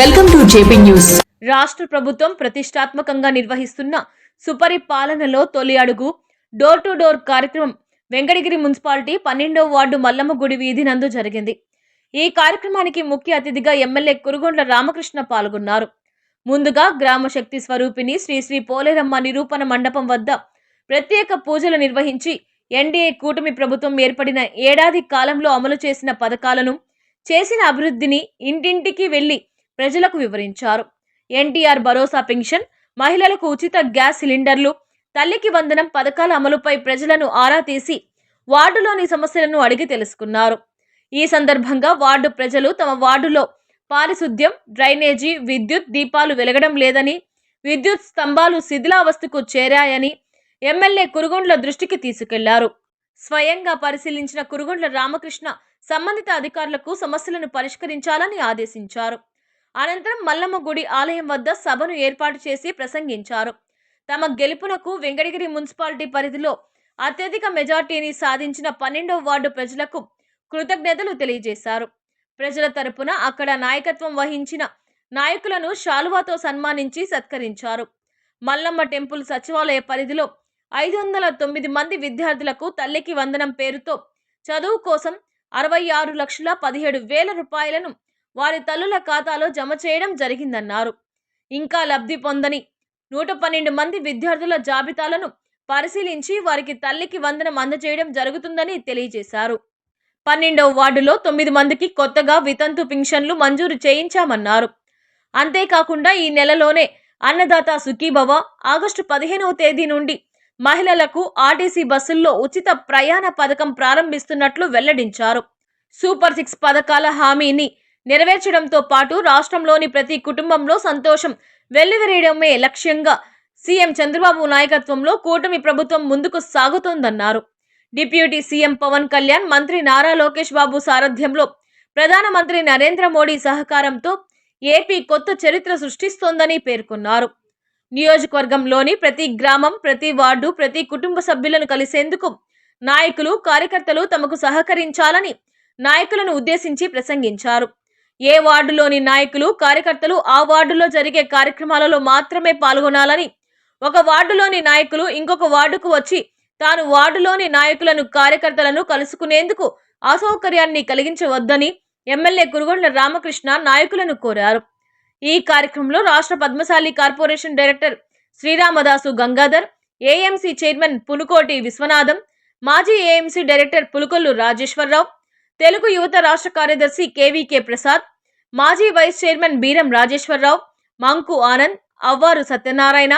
Welcome to JP news రాష్ట్ర ప్రభుత్వం ప్రతిష్టాత్మకంగా నిర్వహిస్తున్న సుపరిపాలనలో తొలి అడుగు. డోర్ టు డోర్ కార్యక్రమం. వెంకటగిరి మున్సిపాలిటీ పన్నెండవ వార్డు మల్లమ్మ గుడి వీధి నందు జరిగింది. ఈ కార్యక్రమానికి ముఖ్య అతిథిగా ఎమ్మెల్యే కురుగొండ్ల రామకృష్ణ పాల్గొన్నారు. ముందుగా గ్రామ శక్తి స్వరూపిణి శ్రీ శ్రీ పోలేరమ్మ నిరూపణ మండపం వద్ద ప్రత్యేక పూజలు నిర్వహించి ఎన్డీఏ కూటమి ప్రభుత్వం ఏర్పడిన ఏడాది కాలంలో అమలు చేసిన పథకాలను చేసిన అభివృద్ధిని ఇంటింటికి వెళ్ళి ప్రజలకు వివరించారు. ఎన్టీఆర్ భరోసా పెన్షన్ మహిళలకు ఉచిత గ్యాస్ సిలిండర్లు తల్లికి వందనం పథకాల అమలుపై ప్రజలను ఆరా తీసి వార్డులోని సమస్యలను అడిగి తెలుసుకున్నారు. ఈ సందర్భంగా వార్డు ప్రజలు తమ వార్డులో పారిశుద్ధ్యం డ్రైనేజీ విద్యుత్ దీపాలు వెలగడం లేదని విద్యుత్ స్తంభాలు శిథిలావస్థకు చేరాయని ఎమ్మెల్యే కురుగొండ్ల దృష్టికి తీసుకెళ్ళారు. స్వయంగా పరిశీలించిన కురుగొండ్ల రామకృష్ణ సంబంధిత అధికారులకు సమస్యలను పరిష్కరించాలని ఆదేశించారు. అనంతరం మల్లమ్మ గుడి ఆలయం వద్ద సభను ఏర్పాటు చేసి ప్రసంగించారు. తమ గెలుపునకు వెంకటగిరి మున్సిపాలిటీ పరిధిలో అత్యధిక మెజార్టీని సాధించిన పన్నెండవ వార్డు ప్రజలకు కృతజ్ఞతలు తెలియజేశారు. ప్రజల తరపున అక్కడ నాయకత్వం వహించిన నాయకులను శాలువాతో సన్మానించి సత్కరించారు. మల్లమ్మ టెంపుల్ సచివాలయ పరిధిలో ఐదు వందల తొమ్మిది మంది విద్యార్థులకు తల్లికి వందనం పేరుతో చదువు కోసం అరవై ఆరు లక్షల పదిహేడు వేల రూపాయలను వారి తల్లుల ఖాతాలో జమ చేయడం జరిగిందన్నారు. ఇంకా లబ్ధి పొందని నూట పన్నెండు మంది విద్యార్థుల జాబితాలను పరిశీలించి వారికి తల్లికి వందనం అందజేయడం జరుగుతుందని తెలియజేశారు. పన్నెండవ వార్డులో తొమ్మిది మందికి కొత్తగా వితంతు పింఛన్లు మంజూరు చేయించామన్నారు. అంతేకాకుండా ఈ నెలలోనే అన్నదాత సుఖీభవ ఆగస్టు పదిహేనవ తేదీ నుండి మహిళలకు ఆర్టీసీ బస్సుల్లో ఉచిత ప్రయాణ పథకం ప్రారంభిస్తున్నట్లు వెల్లడించారు. సూపర్ సిక్స్ పథకాల హామీని నెరవేర్చడంతో పాటు రాష్ట్రంలోని ప్రతి కుటుంబంలో సంతోషం. వెల్లివిరియడమే లక్ష్యంగా సీఎం చంద్రబాబు నాయకత్వంలో కూటమి ప్రభుత్వం ముందుకు సాగుతోందన్నారు. డిప్యూటీ సీఎం పవన్ కళ్యాణ్ మంత్రి నారా లోకేష్ బాబు సారథ్యంలో ప్రధానమంత్రి నరేంద్ర మోడీ సహకారంతో ఏపీ కొత్త చరిత్ర సృష్టిస్తోందని పేర్కొన్నారు. నియోజకవర్గంలోని ప్రతి గ్రామం ప్రతి వార్డు ప్రతి కుటుంబ సభ్యులను కలిసేందుకు నాయకులు కార్యకర్తలు తమకు సహకరించాలని నాయకులను ఉద్దేశించి ప్రసంగించారు. ఏ వార్డులోని నాయకులు కార్యకర్తలు ఆ వార్డులో జరిగే కార్యక్రమాలలో మాత్రమే పాల్గొనాలని. ఒక వార్డులోని నాయకులు ఇంకొక వార్డుకు వచ్చి తాను వార్డులోని నాయకులను కార్యకర్తలను కలుసుకునేందుకు అసౌకర్యాన్ని కలిగించవద్దని ఎమ్మెల్యే కురుగొండ్ల రామకృష్ణ నాయకులను కోరారు. ఈ కార్యక్రమంలో రాష్ట్ర Padmashali corporation director Sriramadasu Gangadhar AMC chairman Pulukoti Viswanatham మాజీ ఏఎంసీ డైరెక్టర్ పులుకొల్లు రాజేశ్వరరావు తెలుగు యువత రాష్ట్ర కార్యదర్శి కేవీకే ప్రసాద్ మాజీ వైస్ చైర్మన్ బీరం రాజేశ్వరరావు మంకు ఆనంద్ అవ్వారు సత్యనారాయణ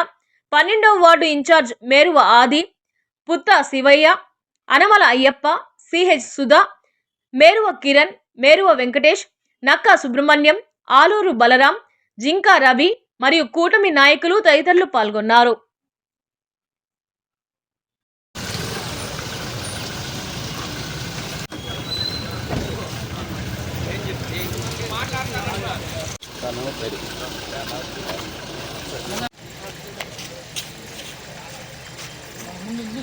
పన్నెండవ ward in-charge Meruva Adi Putta Sivaiah Anamala Ayyappa CH Sudha Meruva Kiran Meruva Venkatesh Nakka Subrahmanyam Aluru Balaram Jinka Ravi మరియు కూటమి నాయకులు తదితరులు పాల్గొన్నారు. విధానం దరిద్రం విధానం ముందు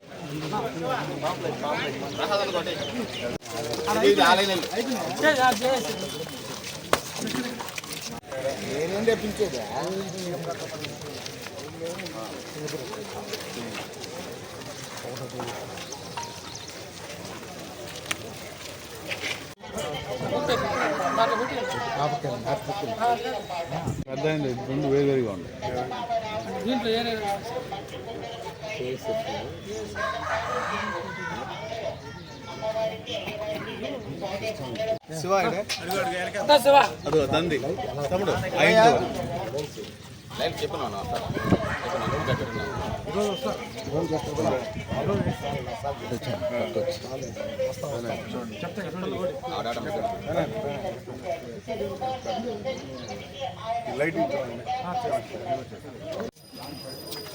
నేనేం తెప్పించేదా పెద్ద రెండు వేరు వేరుగా ఉంది ఉంటాయి శివ అదో దంది. తమ్ముడు లైట్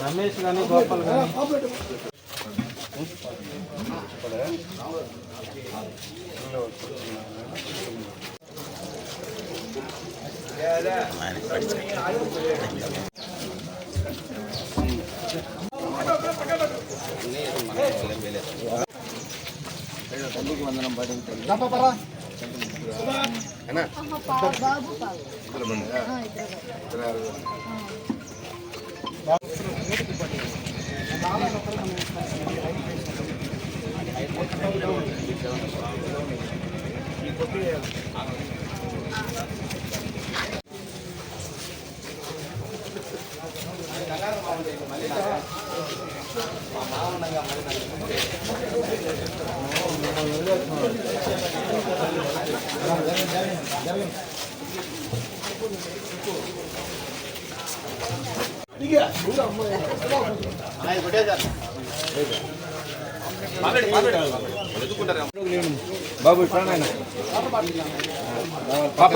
రమేష్ కానీ గోపాల్ కానీ బాబు బాబు బాబు ఇక్కడ నాయన పాప దా. రా నాయన, టక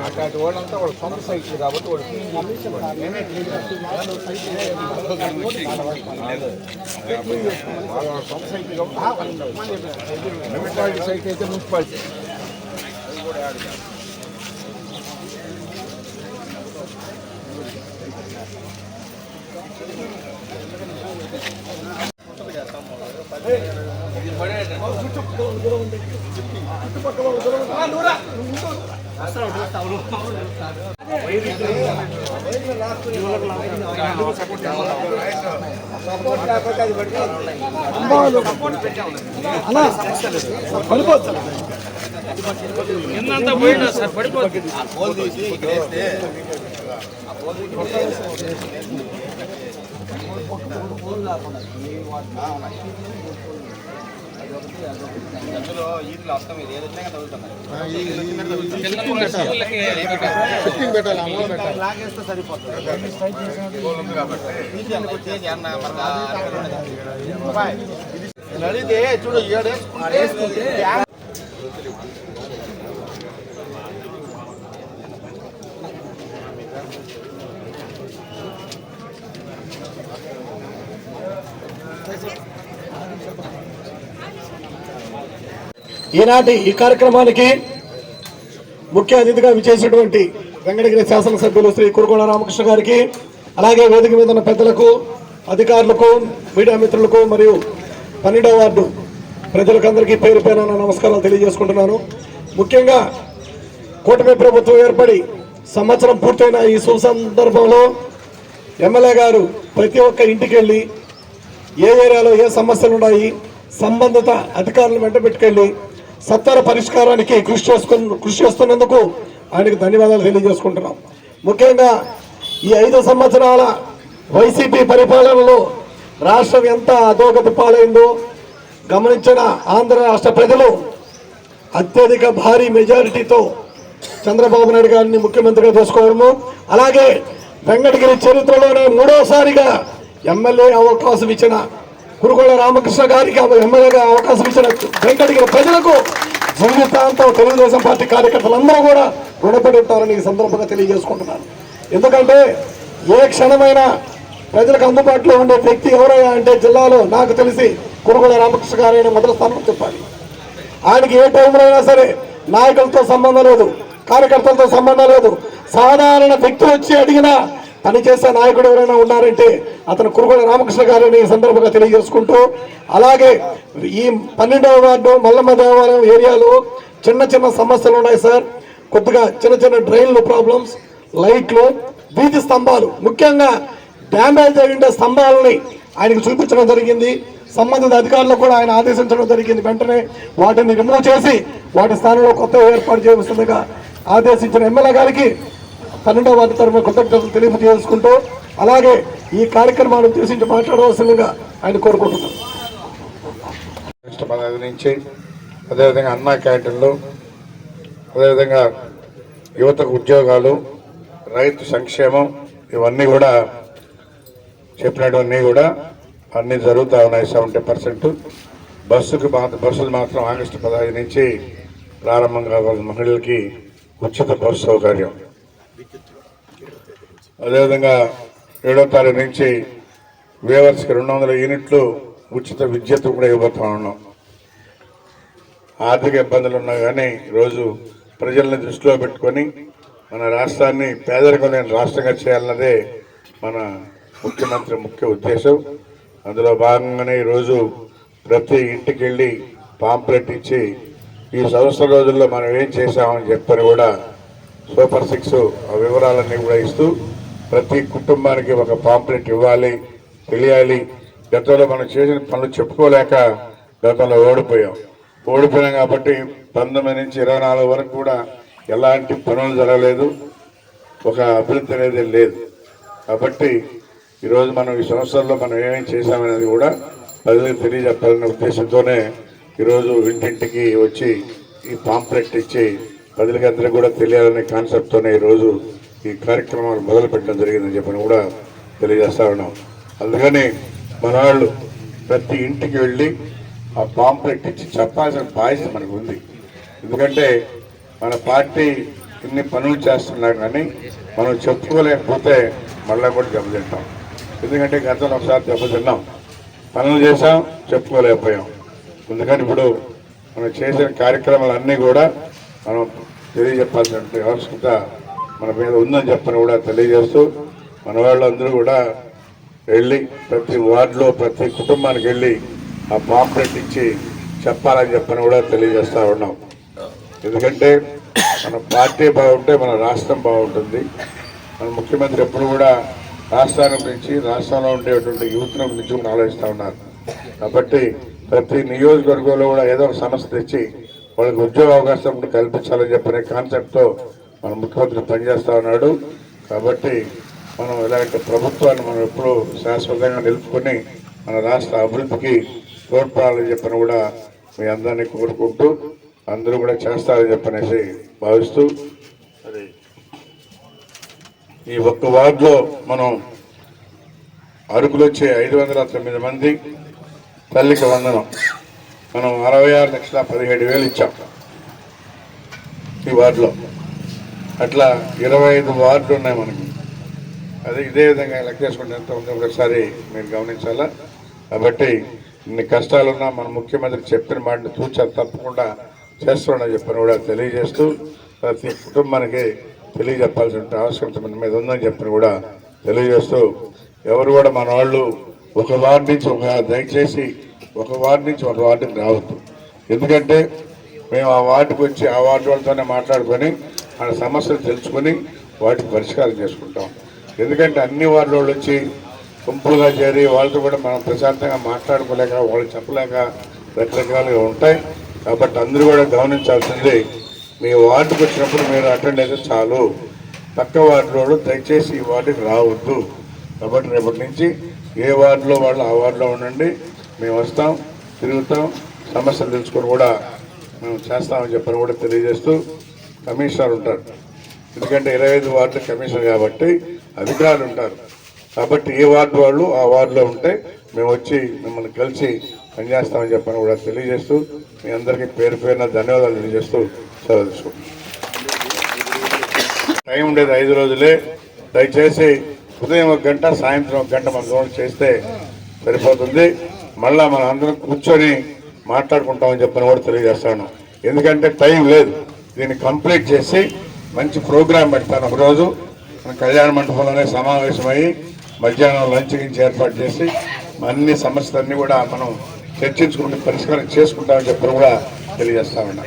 అట్లాంటి వాళ్ళంతా వాళ్ళ సొంత సైకిల్ కాబట్టి వాళ్ళ సొంత కాబట్టి మున్సిపాలిటీ సైకిల్ అయితే మున్సిపాలిటీ అలా పడిపోతుంది నిన్నంతా పోయినా సార్ పడిపోతుంది. ఫిట్టింగ్ నడితే చూడు ఏడేసుకుంటే ఈనాటి ఈ కార్యక్రమానికి ముఖ్య అతిథిగా విచ్చేసినటువంటి వెంకటగిరి శాసనసభ్యులు శ్రీ కురుగోళ రామకృష్ణ గారికి అలాగే వేదిక మీద ఉన్న పెద్దలకు అధికారులకు మీడియా మిత్రులకు మరియు పన్నెండవ వార్డు ప్రజలకందరికీ పేరు పేరున నమస్కారాలు తెలియజేసుకుంటున్నాను. ముఖ్యంగా కూటమి ప్రభుత్వం ఏర్పడి సంవత్సరం పూర్తయిన ఈ సుసందర్భంలో ఎమ్మెల్యే గారు ప్రతి ఒక్క ఇంటికి వెళ్ళి ఏ ఏరియాలో ఏ సమస్యలు ఉన్నాయి సంబంధిత అధికారులను వెంట పెట్టుకెళ్ళి సత్వర పరిష్కారానికి కృషి చేసుకున్న కృషి చేస్తున్నందుకు ఆయనకు ధన్యవాదాలు తెలియజేసుకుంటున్నాం. ముఖ్యంగా ఈ ఐదు సంవత్సరాల వైసీపీ పరిపాలనలో రాష్ట్రం ఎంత అధోగతి పాలైందో గమనించిన ఆంధ్ర రాష్ట్ర ప్రజలు అత్యధిక భారీ మెజారిటీతో చంద్రబాబు నాయుడు గారిని ముఖ్యమంత్రిగా చేసుకోవడము అలాగే వెంకటగిరి చరిత్రలోనే మూడోసారిగా ఎమ్మెల్యే అవకాశం ఇచ్చిన కురుగోళ రామకృష్ణ గారికి ఎమ్మెల్యేగా అవకాశం ఇచ్చిన వెంకటగిరి ప్రజలకు జీవితాంతం తెలుగుదేశం పార్టీ కార్యకర్తలందరూ కూడా రుణపడి ఉంటారని ఈ సందర్భంగా తెలియజేసుకుంటున్నాను. ఎందుకంటే ఏ క్షణమైనా ప్రజలకు అందుబాటులో ఉండే వ్యక్తి ఎవరయ్యా అంటే జిల్లాలో నాకు తెలిసి కురుగోళ రామకృష్ణ గారైన మొదటి స్థానం చెప్పాలి. ఆయనకి ఏ టైంలో అయినా సరే నాయకులతో సంబంధం లేదు కార్యకర్తలతో సంబంధం లేదు. సాధారణ వ్యక్తి వచ్చి అడిగినా పనిచేసే నాయకుడు ఎవరైనా ఉన్నారంటే అతను కురుగోడ రామకృష్ణ గారిని సందర్భంగా తెలియజేసుకుంటూ అలాగే ఈ పన్నెండవ వార్డు మల్లమ్మ దేవాలయం ఏరియాలో చిన్న చిన్న సమస్యలు ఉన్నాయి సార్. కొద్దిగా చిన్న చిన్న డ్రైన్లు ప్రాబ్లమ్స్ లైట్లు వీధి స్తంభాలు. ముఖ్యంగా డ్యామేజ్ అయి ఉండే స్తంభాలని ఆయనకు చూపించడం జరిగింది. సంబంధిత అధికారులకు కూడా ఆయన ఆదేశించడం జరిగింది. వెంటనే వాటిని రిమూవ్ చేసి వాటి స్థానంలో కొత్త ఏర్పాటు చేయవలసిందిగా ఆదేశించిన ఎమ్మెల్యే గారికి పన్నెండవ వార్డు తరఫున కృతజ్ఞతలు తెలియజేసుకుంటూ అలాగే ఈ కార్యక్రమాన్ని ఉద్దేశించి మాట్లాడవలసిందిగా ఆయన కోరుకుంటున్నారు నుంచి అదేవిధంగా అన్నా క్యాంటీన్లు అదేవిధంగా యువతకు ఉద్యోగాలు రైతు సంక్షేమం ఇవన్నీ కూడా చెప్పినటువన్నీ కూడా అన్నీ జరుగుతూ ఉన్నాయి సెవెంటీ పర్సెంట్. బస్సుకు మాత్రం బస్సులు మాత్రం ఆగస్టు పదహైదు నుంచి ప్రారంభం కావాలి మహిళలకి ఉచిత బస్సు సౌకర్యం. అదేవిధంగా ఏడో తారీఖు నుంచి వేవర్స్కి రెండు వందల యూనిట్లు ఉచిత విద్యుత్ కూడా ఇవ్వబోతా ఉన్నాం. ఆర్థిక ఇబ్బందులు ఉన్నా కానీ ఈరోజు ప్రజల్ని దృష్టిలో పెట్టుకొని మన రాష్ట్రాన్ని పేదరికం లేని రాష్ట్రంగా చేయాలన్నదే మన ముఖ్యమంత్రి ముఖ్య ఉద్దేశం. అందులో భాగంగానే ఈరోజు ప్రతి ఇంటికి వెళ్ళి పాంప్లెట్ ఇచ్చి ఈ సంవత్సరం రోజుల్లో మనం ఏం చేశామని చెప్పని కూడా సూపర్ సిక్స్ ఆ వివరాలన్నీ కూడా ఇస్తూ ప్రతి కుటుంబానికి ఒక పాంప్లెట్ ఇవ్వాలి తెలియాలి. గతంలో మనం చేసిన పనులు చెప్పుకోలేక గతంలో ఓడిపోయాం. ఓడిపోయాం కాబట్టి పంతొమ్మిది నుంచి ఇరవై నాలుగు వరకు కూడా ఎలాంటి పనులు జరగలేదు. ఒక అభివృద్ధి అనేది లేదు. కాబట్టి ఈరోజు మనం ఈ సంవత్సరంలో మనం ఏమేమి చేశామనేది కూడా ప్రజలకు తెలియజెప్పాలనే ఉద్దేశంతోనే ఈరోజు ఇంటింటికి వచ్చి ఈ పాంప్లెట్ ఇచ్చి ప్రజలకి అందరికీ కూడా తెలియాలనే కాన్సెప్ట్తోనే ఈరోజు ఈ కార్యక్రమాలు మొదలు పెట్టడం జరిగిందని చెప్పని కూడా తెలియజేస్తా ఉన్నాం. అందుకని మన వాళ్ళు ప్రతి ఇంటికి వెళ్ళి ఆ పాంప్లెట్ ఇచ్చి చెప్పాల్సిన బాధ్యత మనకు ఉంది. ఎందుకంటే మన పార్టీ ఇన్ని పనులు చేస్తున్నా కానీ మనం చెప్పుకోలేకపోతే మళ్ళా కూడా దెబ్బతింటాం. ఎందుకంటే గతంలో ఒకసారి దెబ్బతిన్నాం. పనులు చేసాం చెప్పుకోలేకపోయాం. ఎందుకంటే ఇప్పుడు మనం చేసిన కార్యక్రమాలన్నీ కూడా మనం తెలియజెప్పాల్సిన అవసరత మన మీద ఉందని చెప్పని కూడా తెలియజేస్తూ మన వాళ్ళందరూ కూడా వెళ్ళి ప్రతి వార్డులో ప్రతి కుటుంబానికి వెళ్ళి ఆ పాంప్లెట్ ఇచ్చి చెప్పాలని చెప్పని కూడా తెలియజేస్తూ ఉన్నాం. ఎందుకంటే మన పార్టీ బాగుంటే మన రాష్ట్రం బాగుంటుంది. మన ముఖ్యమంత్రి ఎప్పుడు కూడా రాష్ట్రాన్ని గురించి రాష్ట్రంలో ఉండేటువంటి యూత్ను గురించి కూడా ఆలోచిస్తూ ఉన్నారు. కాబట్టి ప్రతి నియోజకవర్గంలో కూడా ఏదో ఒక సమస్య తెచ్చి వాళ్ళకి ఉద్యోగ అవకాశం కల్పించాలని చెప్పనే కాన్సెప్ట్తో మన ముఖ్యమంత్రి పనిచేస్తూ ఉన్నాడు. కాబట్టి మనం ఇలాంటి ప్రభుత్వాన్ని మనం ఎప్పుడూ శాశ్వతంగా నిలుపుకొని మన రాష్ట్ర అభివృద్ధికి తోడ్పడాలని చెప్పని కూడా మీ అందరినీ కోరుకుంటూ అందరూ కూడా చేస్తారని చెప్పనేసి భావిస్తూ అది ఈ ఒక్క వార్డులో మనం అరుకులు వచ్చే ఐదు వందల తొమ్మిది మంది తల్లికి వందనం. మనం అరవై ఆరు లక్షల పదిహేడు వేలు ఇచ్చాం. ఈ వార్డులో. అట్లా ఇరవై ఐదు వార్డులు ఉన్నాయి మనకి. అదే ఇదే విధంగా లెక్క చేసుకుంటే ఎంత ఉందో ఒకసారి మీరు గమనించాలా? కాబట్టి ఇన్ని కష్టాలున్నా మన ముఖ్యమంత్రి చెప్పిన మాటను తూచా తప్పకుండా చేస్తామని చెప్పని కూడా తెలియజేస్తూ ప్రతి కుటుంబానికి తెలియజెప్పాల్సిన ఆవశ్యకత మన మీద ఉందని చెప్పని కూడా తెలియజేస్తూ ఎవరు కూడా మన వాళ్ళు ఒక వార్డు నుంచి ఒక దయచేసి ఒక వార్డు నుంచి ఒక వార్డుకి రావద్దు. ఎందుకంటే మేము ఆ వార్డుకి వచ్చి ఆ వార్డు వాళ్ళతోనే మాట్లాడుకొని మన సమస్యలు తెలుసుకొని వాటికి పరిష్కారం చేసుకుంటాం. ఎందుకంటే అన్ని వార్డు వాళ్ళు వచ్చి గుంపులుగా చేరి వాళ్ళతో కూడా మనం ప్రశాంతంగా మాట్లాడుకోలేక వాళ్ళు చెప్పలేక రకరకాలుగా ఉంటాయి. కాబట్టి అందరూ కూడా గమనించాల్సింది మీ వార్డుకి వచ్చినప్పుడు మీరు అటెండ్ అయితే చాలు. పక్క వార్డులో దయచేసి ఈ వార్డుకి రావద్దు. కాబట్టి రేపటి నుంచి ఏ వార్డులో వాళ్ళు ఆ వార్డులో ఉండండి మేము వస్తాం తిరుగుతాం సమస్యలు తెలుసుకొని కూడా మేము చేస్తామని చెప్పని కూడా తెలియజేస్తూ కమిషనర్ ఉంటారు. ఎందుకంటే ఇరవై ఐదు వార్డుల కమిషనర్ కాబట్టి అధికారులు ఉంటారు. కాబట్టి ఏ వార్డు వాళ్ళు ఆ వార్డులో ఉంటే మేము వచ్చి మిమ్మల్ని కలిసి పనిచేస్తామని చెప్పని కూడా తెలియజేస్తూ మీ అందరికీ పేరు పేరున ధన్యవాదాలు తెలియజేస్తూ సెలవు టైం ఉండేది ఐదు రోజులే. దయచేసి ఉదయం ఒక గంట సాయంత్రం ఒక గంట మన చేస్తే సరిపోతుంది. మళ్ళా మన అందరం కూర్చొని మాట్లాడుకుంటామని చెప్పని కూడా తెలియజేస్తాను. ఎందుకంటే టైం లేదు. దీన్ని కంప్లీట్ చేసి మంచి ప్రోగ్రాం పెడతాను ఒకరోజు. మన కళ్యాణ మండపంలోనే సమావేశమై మధ్యాహ్నం లంచ్ గురించి ఏర్పాటు చేసి అన్ని సమస్యలన్నీ కూడా మనం చర్చించుకుంటే పరిష్కారం చేసుకుంటామని చెప్పని కూడా తెలియజేస్తా ఉన్నాం.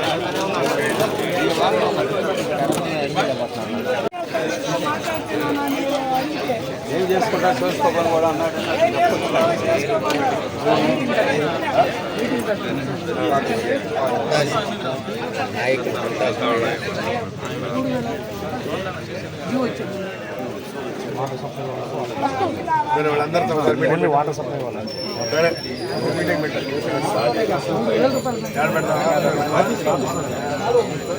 చేసుకుంటా చూసుకోమని కూడా అన్నాడు. వేరే వాళ్ళందరితో ఒకసారి మీటింగ్ వాటర్ సప్లై సరే మీటింగ్ పెట్టండి ఎక్కడ పెడతాం?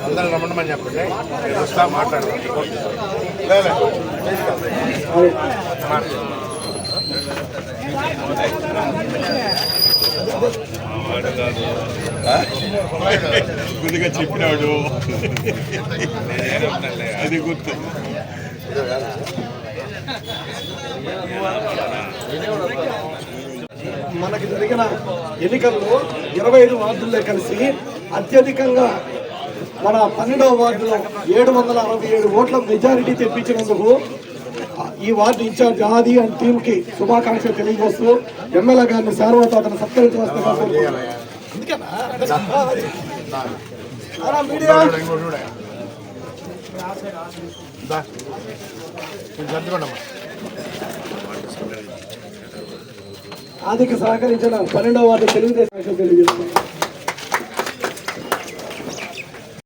అందరూ రమ్మని చెప్పండి. నేను వస్తా మాట్లాడదాం. కొద్దిగా చెప్పినాడు. అది గుర్తు. మనకి జరిగిన ఎన్నికల్లో ఇరవై ఐదు వార్డుల్లో కలిసి అత్యధికంగా మన పన్నెండవ వార్డులో ఏడు వందల అరవై ఏడు ఓట్ల మెజారిటీ తెప్పించినందుకు ఈ వార్డు ఇన్ఛార్జ్ ఆది అండ్ టీమ్కి శుభాకాంక్షలు తెలియజేస్తూ ఎమ్మెల్యే గారిని సార్వత అతను సత్కరించవలసిన ఆదికి సహకరించిన పన్నెండవ వార్డు తెలుగుదేశం తెలియజేస్తున్నాను